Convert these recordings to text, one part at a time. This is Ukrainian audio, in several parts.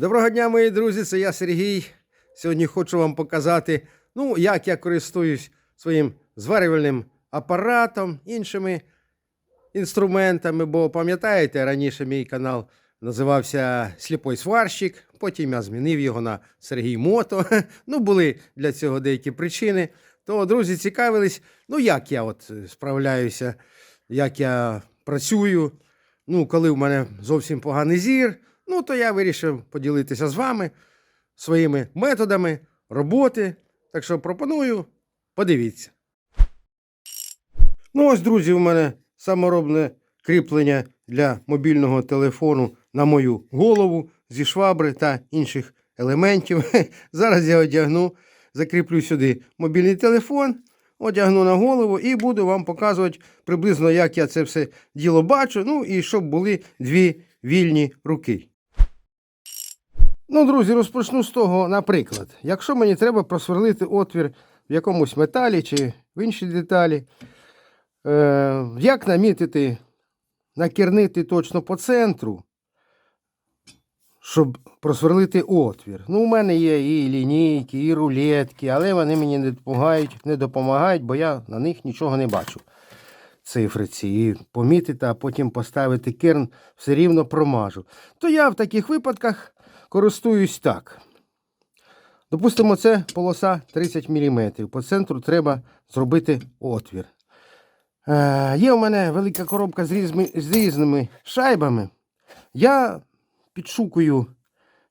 Доброго дня, мої друзі! Це я Сергій. Сьогодні хочу вам показати, ну, як я користуюсь своїм зварювальним апаратом, іншими інструментами. Бо пам'ятаєте, раніше мій канал називався Сліпой сварщик, потім я змінив його на Сергій Мото. Ну, були для цього деякі причини. То друзі цікавились, ну як я от справляюся, як я працюю. Ну, коли в мене зовсім поганий зір, ну то я вирішив поділитися з вами своїми методами роботи. Так що пропоную, подивіться. Ну, ось, друзі, у мене саморобне кріплення для мобільного телефону на мою голову зі швабри та інших елементів. Зараз я одягну, закріплю сюди мобільний телефон, одягну на голову і буду вам показувати приблизно, як я це все діло бачу. Ну і щоб були дві вільні руки. Ну, друзі, розпочну з того, наприклад, якщо мені треба просверлити отвір в якомусь металі чи в іншій деталі, е, як намітити, накірнити точно по центру, щоб просверлити отвір. Ну, у мене є і лінійки, і рулетки, але вони мені не допомагають, не допомагають, бо я на них нічого не бачу. Цифри ці і помітити, а потім поставити керн, все рівно промажу. То я в таких випадках користуюсь так. Допустимо, це полоса 30 мм. По центру треба зробити отвір. Е, є у мене велика коробка з, різними, з різними шайбами. Я підшукую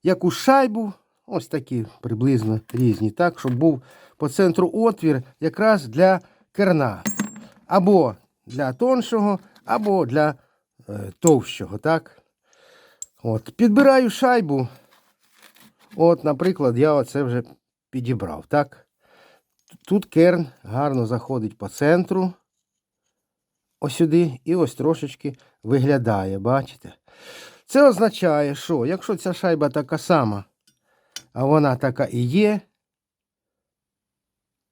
яку шайбу, ось такі приблизно різні, так, щоб був по центру отвір якраз для керна. Або для тоншого, або для е, товщого. так. От, підбираю шайбу. От, наприклад, я оце вже підібрав, так? Тут керн гарно заходить по центру. Ось сюди і ось трошечки виглядає, бачите? Це означає, що якщо ця шайба така сама, а вона така і є,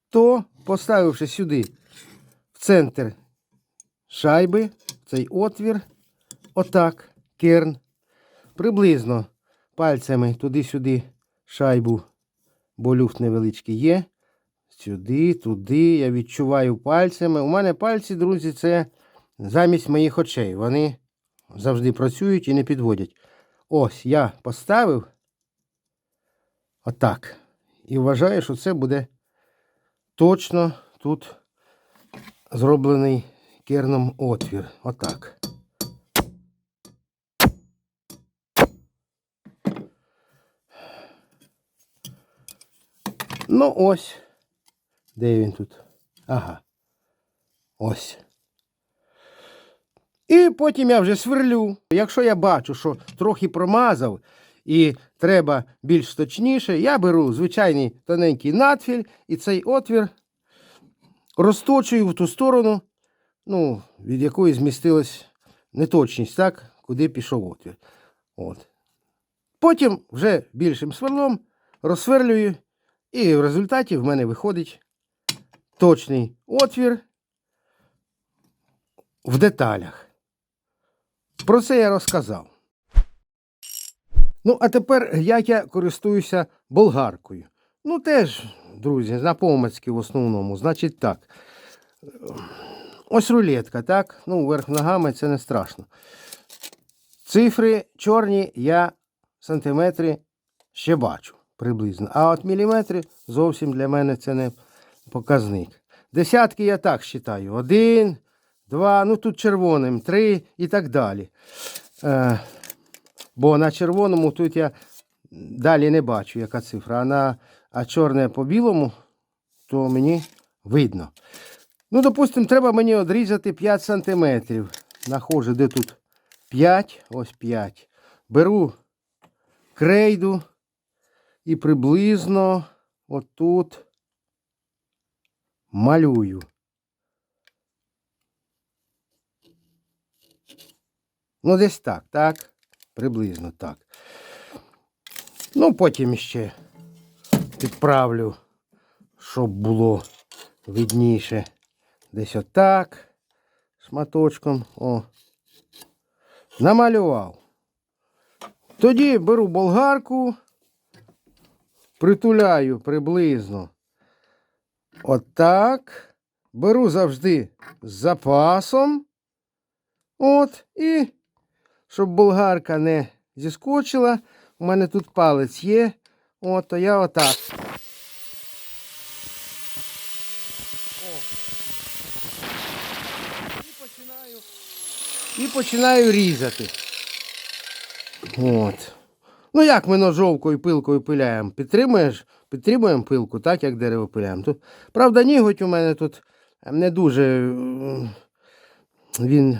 то поставивши сюди в центр шайби, цей отвір, отак, керн, приблизно пальцями туди-сюди шайбу, бо люфт невеличкий є. Сюди, туди. Я відчуваю пальцями. У мене пальці, друзі, це замість моїх очей. Вони завжди працюють і не підводять. Ось я поставив отак. І вважаю, що це буде точно тут зроблений керном отвір. Отак. Ну ось. Де він тут? Ага. Ось. І потім я вже сверлю. Якщо я бачу, що трохи промазав і треба більш точніше, я беру звичайний тоненький надфіль і цей отвір розточую в ту сторону, ну, від якої змістилась неточність, так, куди пішов отвір. От. Потім вже більшим сверлом розсверлюю, і в результаті в мене виходить точний отвір в деталях. Про це я розказав. Ну, а тепер як я користуюся болгаркою. Ну, теж, друзі, на помацьки в основному. Значить так. Ось рулетка, так? Ну, верх ногами це не страшно. Цифри чорні я сантиметри ще бачу приблизно. А от міліметри зовсім для мене це не показник. Десятки я так вважаю. Один, два, ну тут червоним, три і так далі. Е, бо на червоному тут я далі не бачу, яка цифра. А, на, а чорне по білому, то мені видно. Ну, допустимо, треба мені одрізати 5 сантиметрів. Нахожу, де тут 5, ось 5. Беру крейду і приблизно отут малюю. Ну, десь так, так? Приблизно так. Ну, потім ще підправлю, щоб було видніше. Десь отак. Шматочком. О. Намалював. Тоді беру болгарку, притуляю приблизно. Отак. Беру завжди з запасом. От, і щоб болгарка не зіскочила, у мене тут палець є. От, то я отак. І починаю різати. От. Ну, як ми ножовкою пилкою пиляємо? Підтримуєш? Підтримуємо пилку, так, як дерево пиляємо. Тут, правда, ніготь у мене тут не дуже. Він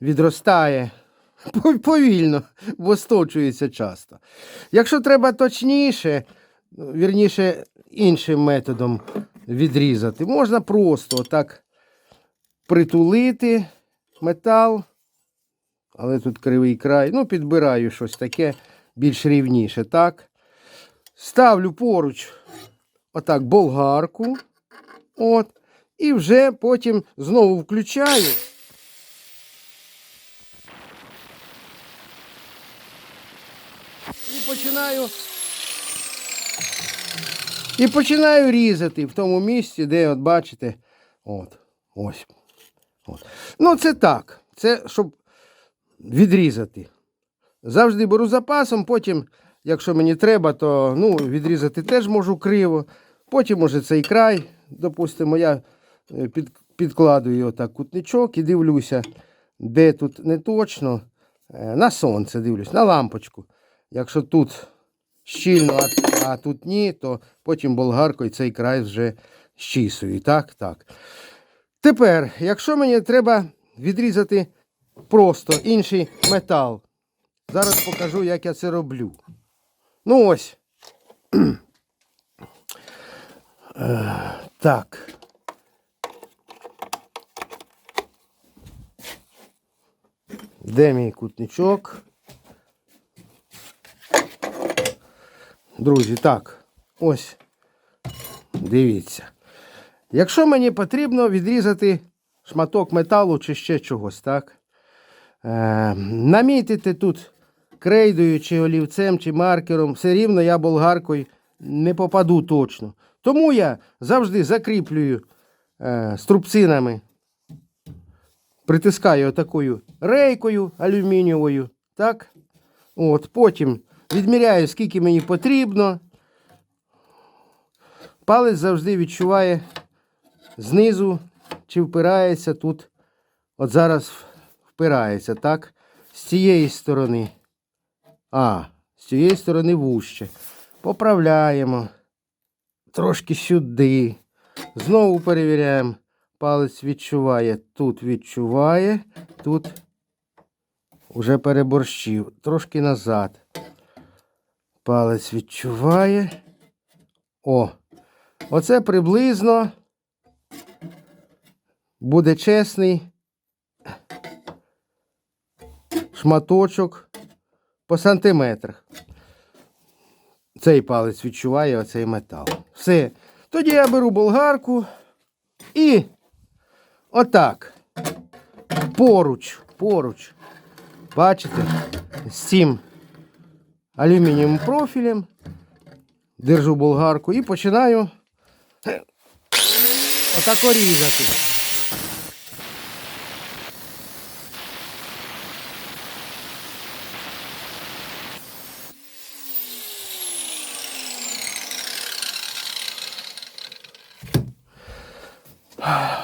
відростає повільно, бо сточується часто. Якщо треба точніше, ну, вірніше, іншим методом відрізати, можна просто так притулити метал, але тут кривий край. Ну, підбираю щось таке більш рівніше, так. Ставлю поруч отак болгарку. От. І вже потім знову включаю. І починаю. І починаю різати в тому місці, де, от бачите, от, ось. От. Ну, це так. Це щоб відрізати. Завжди беру запасом, потім, якщо мені треба, то ну, відрізати теж можу криво. Потім, може, цей край, допустимо, я е, під, підкладую отак кутничок і дивлюся, де тут не точно. Е, На сонце дивлюсь, на лампочку. Якщо тут щільно, а, а тут ні, то потім болгаркою цей край вже щісую. Так, так. Тепер, якщо мені треба відрізати просто інший метал, зараз покажу, як я це роблю. Ну ось. Е, Так. Де мій кутничок? Друзі, так, ось. Дивіться. Якщо мені потрібно відрізати шматок металу чи ще чогось, так? Е, намітити тут крейдою, чи олівцем, чи маркером, все рівно я болгаркою не попаду точно. Тому я завжди закріплюю е, струбцинами, притискаю отакою рейкою алюмінієвою. Так? От, потім відміряю, скільки мені потрібно. Палець завжди відчуває знизу, чи впирається тут. От зараз впирається, так? З цієї сторони. А, з цієї сторони вужче. Поправляємо. Трошки сюди. Знову перевіряємо. Палець відчуває. Тут відчуває, тут вже переборщив. Трошки назад. Палець відчуває. О! Оце приблизно буде чесний шматочок по сантиметрах. Цей палець відчуває оцей метал. Все. Тоді я беру болгарку і отак. Поруч, поруч. Бачите? З цим алюмінієвим профілем. Держу болгарку і починаю отак різати.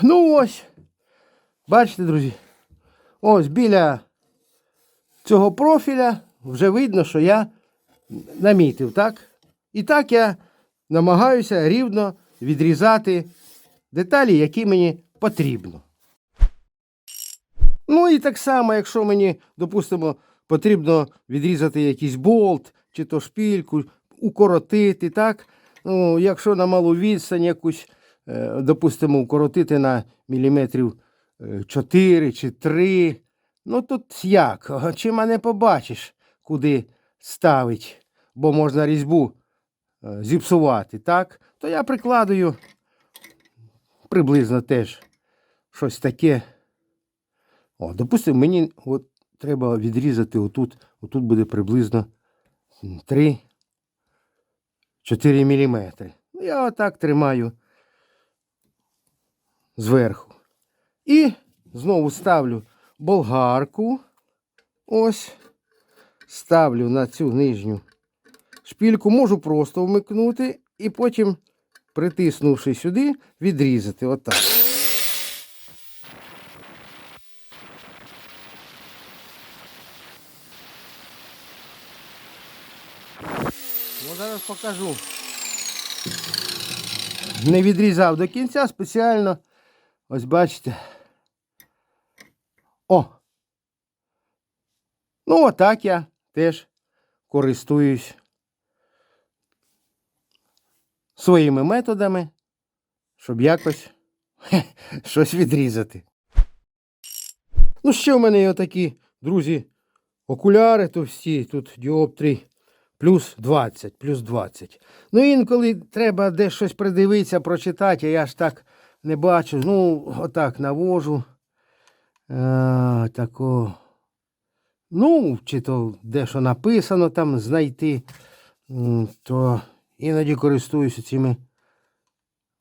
Ну ось. Бачите, друзі. Ось біля цього профіля вже видно, що я намітив, так? І так я намагаюся рівно відрізати деталі, які мені потрібно. Ну і так само, якщо мені, допустимо, потрібно відрізати якийсь болт чи то шпільку, укоротити, так? Ну, якщо на малу відстань якусь, допустимо, укоротити на міліметрів е, 4 чи 3, ну тут як? Чи мене побачиш, куди ставить, бо можна різьбу е, зіпсувати, так? То я прикладую приблизно теж щось таке. О, допустимо, мені от треба відрізати отут. Отут буде приблизно 3-4 мм. Я отак тримаю зверху. І знову ставлю болгарку. Ось. Ставлю на цю нижню шпільку, можу просто вмикнути і потім, притиснувши сюди, відрізати. Отак. Ну, зараз покажу. Не відрізав до кінця спеціально. Ось бачите. О! Ну, отак я теж користуюсь своїми методами, щоб якось хе, щось відрізати. Ну, ще в мене є отакі, друзі, окуляри товсті, тут діоптрій плюс 20, плюс 20. Ну, інколи треба десь щось придивитися, прочитати, а я ж так не бачу. Ну, отак навожу. А, тако. Ну, чи то дещо написано там знайти, то іноді користуюся цими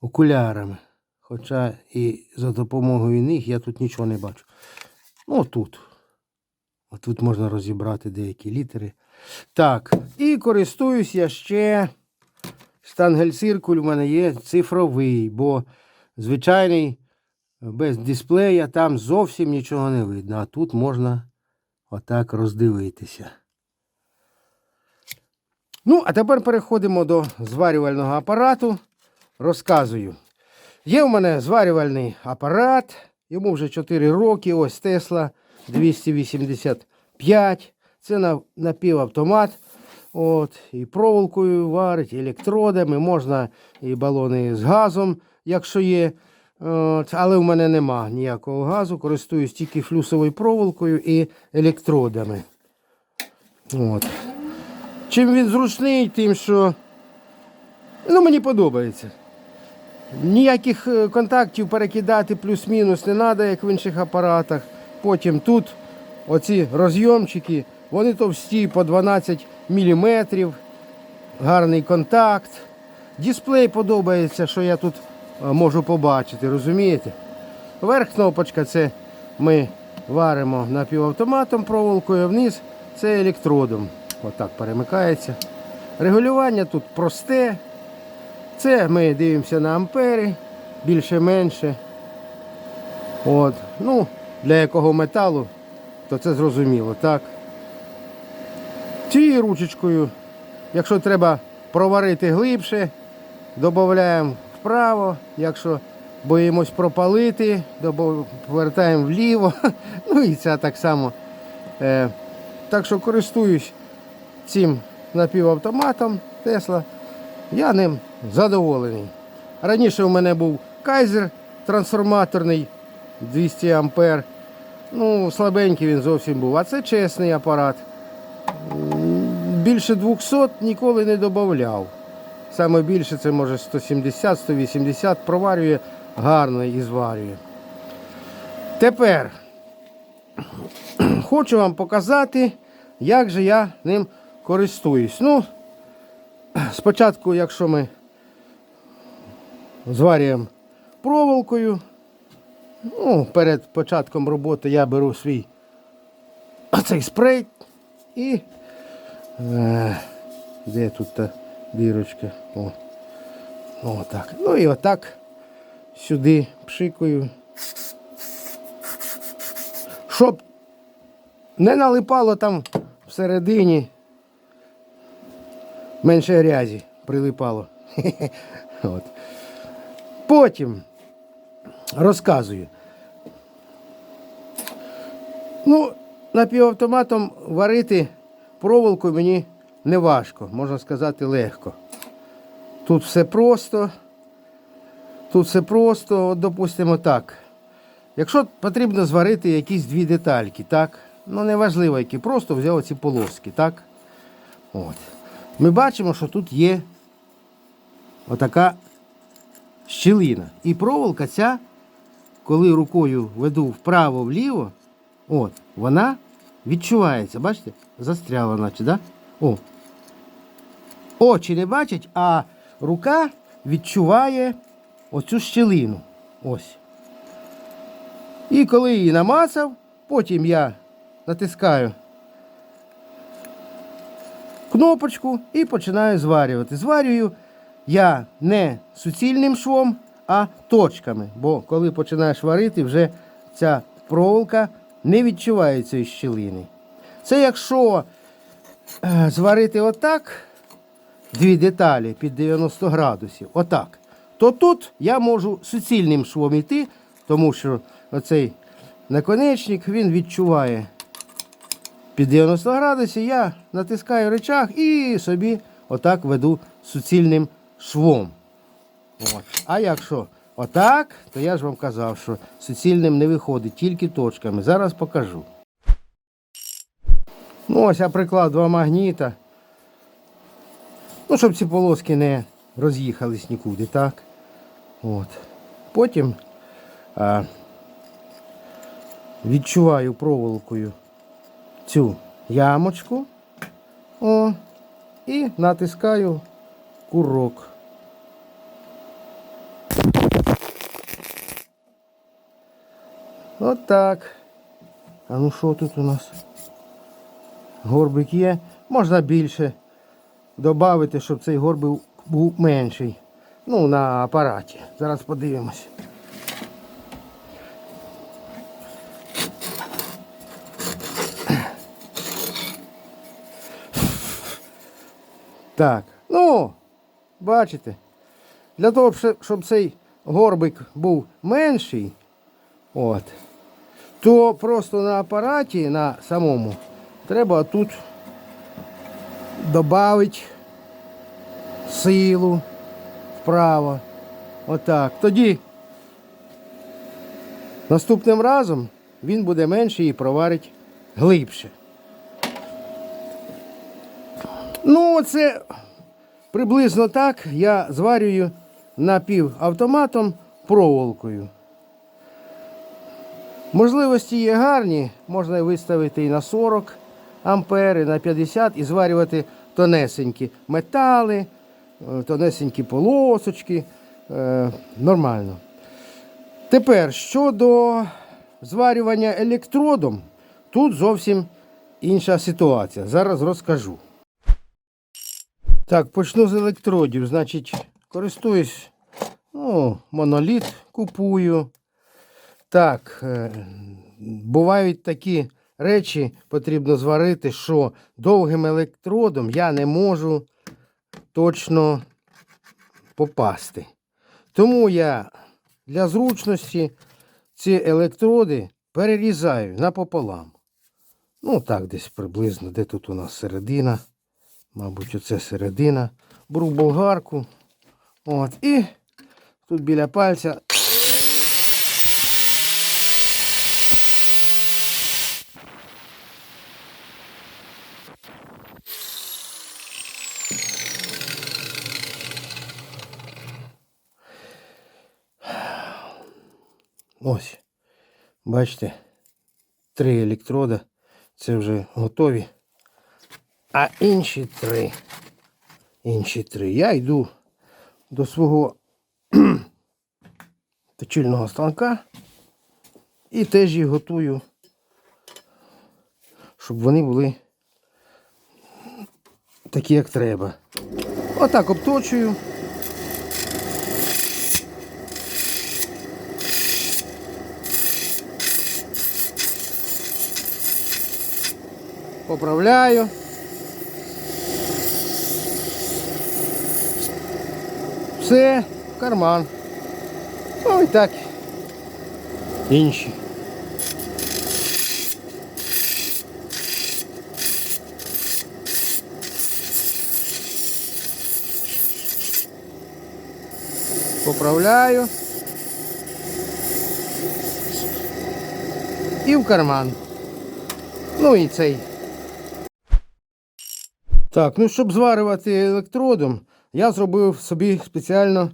окулярами. Хоча і за допомогою них я тут нічого не бачу. Ну, тут. От Тут можна розібрати деякі літери. Так, і користуюсь я ще. Штангель-циркуль у мене є цифровий, бо звичайний без дисплея там зовсім нічого не видно. А тут можна отак роздивитися. Ну, а тепер переходимо до зварювального апарату. Розказую. Є в мене зварювальний апарат, йому вже 4 роки, ось Тесла 285. Це напівавтомат. От, і проволокою варить, і електродами, можна і балони з газом, якщо є. От, але в мене нема ніякого газу, користуюсь тільки флюсовою проволокою і електродами. От. Чим він зручний, тим, що ну, мені подобається. Ніяких е, контактів перекидати плюс-мінус не треба, як в інших апаратах. Потім тут оці розйомчики, вони товсті по 12 мм, гарний контакт. Дисплей подобається, що я тут е, можу побачити, розумієте? Верх кнопочка це ми варимо напівавтоматом проволокою, а вниз це електродом. Отак перемикається. Регулювання тут просте. Це ми дивимося на ампери, більше-менше. От. Ну, для якого металу, то це зрозуміло, так. Цією ручечкою, якщо треба проварити глибше, додаємо вправо, якщо боїмось пропалити, повертаємо вліво. Ну і це так само. Е, так що користуюсь цим напівавтоматом Тесла. Я ним задоволений. Раніше у мене був кайзер трансформаторний 200 ампер. Ну, слабенький він зовсім був. А це чесний апарат. Більше 200 ніколи не додавав. Саме більше це може 170-180 проварює гарно і зварює. Тепер хочу вам показати, як же я ним користуюсь. Ну, спочатку, якщо ми зварюємо проволокою, ну, перед початком роботи я беру свій цей спрей і е, де тут та дірочка? О, о, так. Ну і отак сюди пшикаю. Щоб не налипало там всередині менше грязі прилипало. От. Потім розказую. Ну, напівавтоматом варити проволоку мені не важко, можна сказати, легко. Тут все просто. Тут все просто, от, допустимо так. Якщо потрібно зварити якісь дві детальки, так? Ну, неважливо, які, просто взяв ці полоски, так? От. Ми бачимо, що тут є отака щілина. І проволока ця, коли рукою веду вправо-вліво, от, вона відчувається, бачите? Застряла, наче, да? О. Очі не бачать, а рука відчуває оцю щілину. Ось. І коли її намацав, потім я натискаю кнопочку і починаю зварювати. Зварюю я не суцільним швом, а точками. Бо коли починаєш варити, вже ця проволока не відчуває цієї щілини. Це якщо е, зварити отак, дві деталі під 90 градусів, отак, то тут я можу суцільним швом йти, тому що оцей наконечник він відчуває під 90 градусів, я натискаю рычаг і собі отак веду суцільним швом. От. А якщо отак, то я ж вам казав, що суцільним не виходить, тільки точками. Зараз покажу. Ну, ось я приклав два магніта. Ну, щоб ці полоски не роз'їхались нікуди, так? От. Потім а, відчуваю проволокою цю ямочку. О, і натискаю курок. От так. А ну що тут у нас? Горбик є. Можна більше додати, щоб цей горбик був менший. Ну, на апараті. Зараз подивимось. Так, ну, бачите, для того, щоб цей горбик був менший, от, то просто на апараті, на самому, треба тут додати силу вправо. Отак. Тоді наступним разом він буде менший і проварить глибше. Ну, це приблизно так я зварюю напівавтоматом проволокою. Можливості є гарні, можна виставити і на 40 ампер, і на 50 і зварювати тонесенькі метали, тонесенькі полосочки. Е, Нормально. Тепер щодо зварювання електродом, тут зовсім інша ситуація. Зараз розкажу. Так, почну з електродів. Значить, користуюсь, ну, моноліт купую. Так, е, бувають такі речі, потрібно зварити, що довгим електродом я не можу точно попасти. Тому я для зручності ці електроди перерізаю напополам. Ну, так, десь приблизно, де тут у нас середина. Мабуть, оце середина. Беру болгарку. От, і тут біля пальця. Ось. Бачите, три електрода. Це вже готові. А інші три. Інші три. Я йду до свого точильного станка і теж їх готую, щоб вони були такі, як треба. Отак обточую. Поправляю. Все, в карман. Ну і так. Інші. Поправляю. І в карман. Ну і цей. Так, ну щоб зварювати електродом, я зробив собі спеціально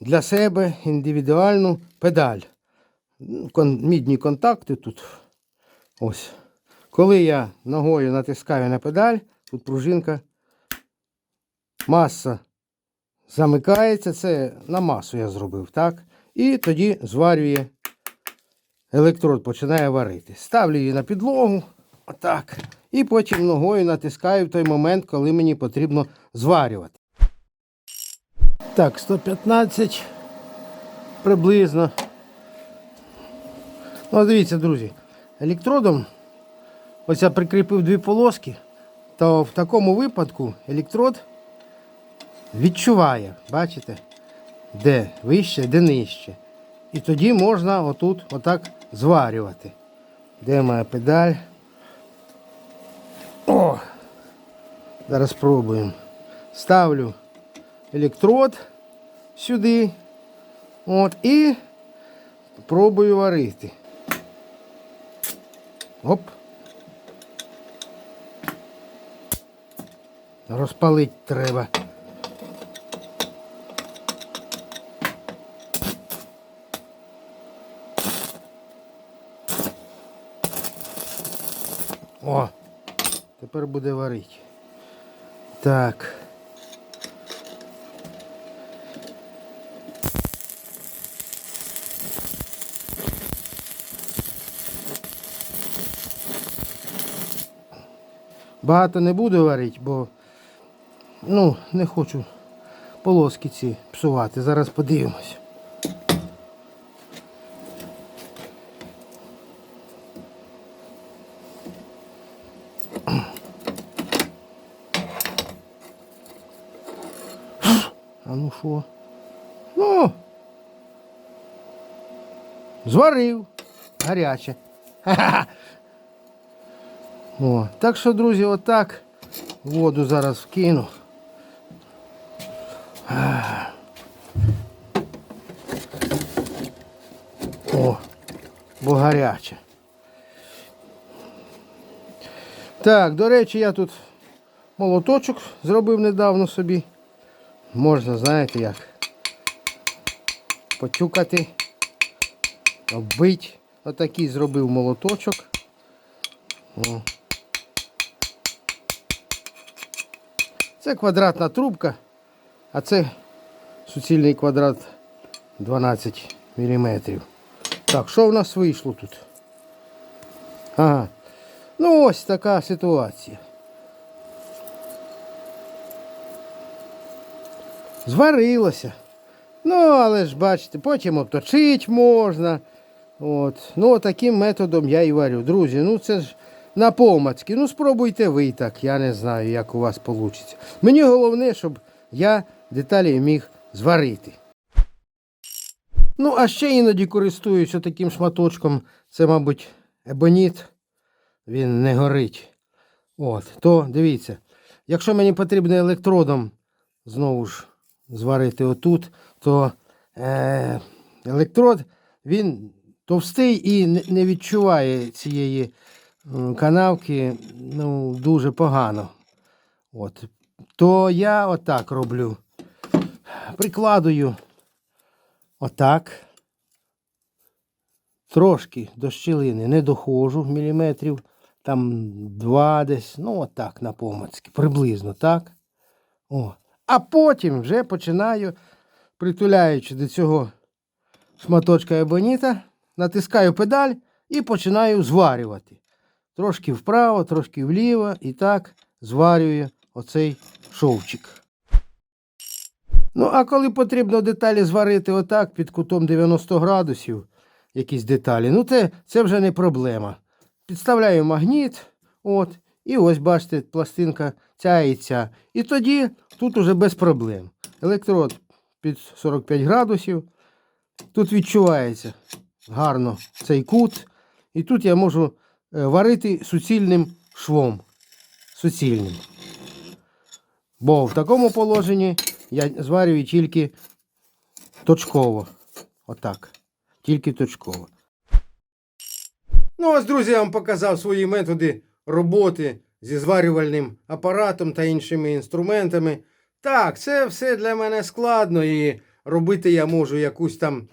для себе індивідуальну педаль. Ну, Мідні контакти тут. Ось. Коли я ногою натискаю на педаль, тут пружинка, маса замикається, це на масу я зробив, так? І тоді зварює електрод, починає варити. Ставлю її на підлогу, отак. І потім ногою натискаю в той момент, коли мені потрібно зварювати. Так, 115 приблизно. Ну, дивіться, друзі, електродом ось я прикріпив дві полоски, то в такому випадку електрод відчуває, бачите, де вище, де нижче. І тоді можна отут отак зварювати. Де моя педаль? Зараз спробуємо. Ставлю електрод сюди. От, і пробую варити. Оп. Розпалить треба. О, тепер буде варити. Так. Багато не буду варити, бо ну, не хочу полоски ці псувати. Зараз подивимось. Ну? Ну. Зварив. Гаряче. Ха-ха. О, так що, друзі, отак воду зараз вкину. О, бо гаряче. Так, до речі, я тут молоточок зробив недавно собі. Можна, знаєте як, потюкати, оббити. Отакий зробив молоточок. О. Це квадратна трубка, а це суцільний квадрат 12 мм. Так, що в нас вийшло тут? Ага. Ну ось така ситуація. Зварилося. Ну, але ж бачите, потім обточити можна. От. Ну, таким методом я і варю. Друзі, ну це ж на помацьки. Ну, спробуйте ви так. Я не знаю, як у вас вийде. Мені головне, щоб я деталі міг зварити. Ну, а ще іноді користуюся таким шматочком. Це, мабуть, ебоніт. Він не горить. От, то дивіться. Якщо мені потрібно електродом знову ж зварити отут, то е, електрод він товстий і не- відчуває цієї канавки ну, дуже погано. От. То я отак роблю. Прикладую отак. Трошки до щілини не доходжу міліметрів, там два десь, ну отак на помацьки, приблизно так. О. А потім вже починаю, притуляючи до цього шматочка ебоніта, натискаю педаль і починаю зварювати. Трошки вправо, трошки вліво, і так зварюю оцей шовчик. Ну, а коли потрібно деталі зварити отак під кутом 90 градусів, якісь деталі, ну це, це вже не проблема. Підставляю магніт, от, і ось бачите, пластинка ця і ця. І тоді тут уже без проблем. Електрод під 45 градусів. Тут відчувається гарно цей кут. І тут я можу е, варити суцільним швом. Суцільним. Бо в такому положенні я зварюю тільки точково. Отак. Тільки точково. Ну, ось, друзі, я вам показав свої методи роботи зі зварювальним апаратом та іншими інструментами. Так, це все для мене складно і робити я можу якусь там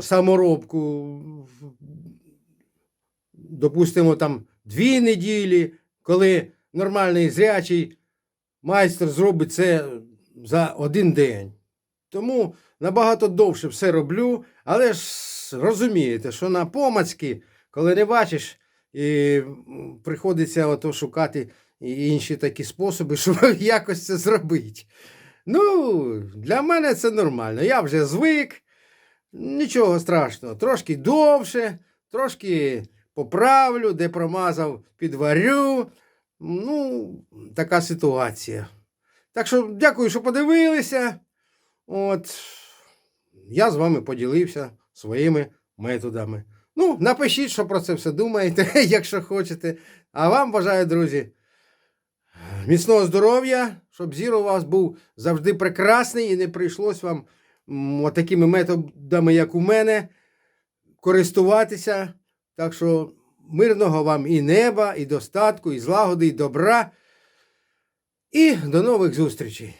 саморобку, допустимо, там дві неділі, коли нормальний зрячий майстер зробить це за один день. Тому набагато довше все роблю, але ж розумієте, що на помацьки, коли не бачиш, і приходиться ото шукати інші такі способи, щоб якось це зробити. Ну, для мене це нормально. Я вже звик, нічого страшного. Трошки довше, трошки поправлю, де промазав, підварю. Ну, така ситуація. Так що дякую, що подивилися. От, я з вами поділився своїми методами. Ну, напишіть, що про це все думаєте, якщо хочете. А вам бажаю, друзі, міцного здоров'я, щоб зір у вас був завжди прекрасний і не прийшлось вам м, отакими методами, як у мене, користуватися. Так що мирного вам і неба, і достатку, і злагоди, і добра. І до нових зустрічей!